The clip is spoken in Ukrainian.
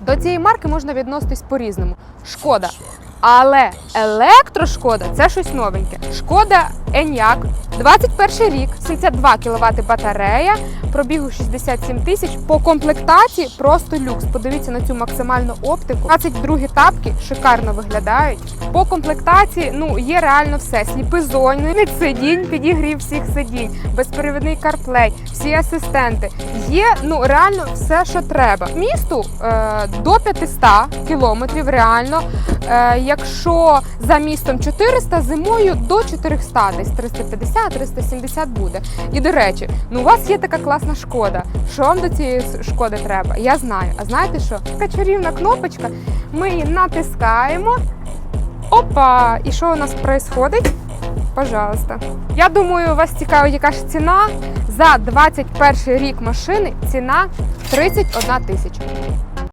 До цієї марки можна відноситись по-різному. Шкода. Але електрошкода це щось новеньке. Шкода Еняк, 21 рік, 72 кВт батарея, пробігу 67 тисяч. По комплектації просто люкс. Подивіться на цю максимальну оптику. 22 тапки шикарно виглядають. По комплектації ну є реально все. Сліпи сидінь, підігрів всіх сидінь, безперевідний CarPlay, всі асистенти. Є ну реально все, що треба. Місту е, до 500 кілометрів реально. Е, якщо за містом 400, зимою до 400, десь 350-370 буде. І до речі, ну у вас є така класна шкода. Що вам до цієї шкоди треба? Я знаю. А знаєте що? Така чарівна кнопочка. Ми її натискаємо. Опа! І що у нас відбувається? Пожалуйста. Я думаю, вас цікавить, яка ж ціна. За 21 рік машини ціна 31 тисяча.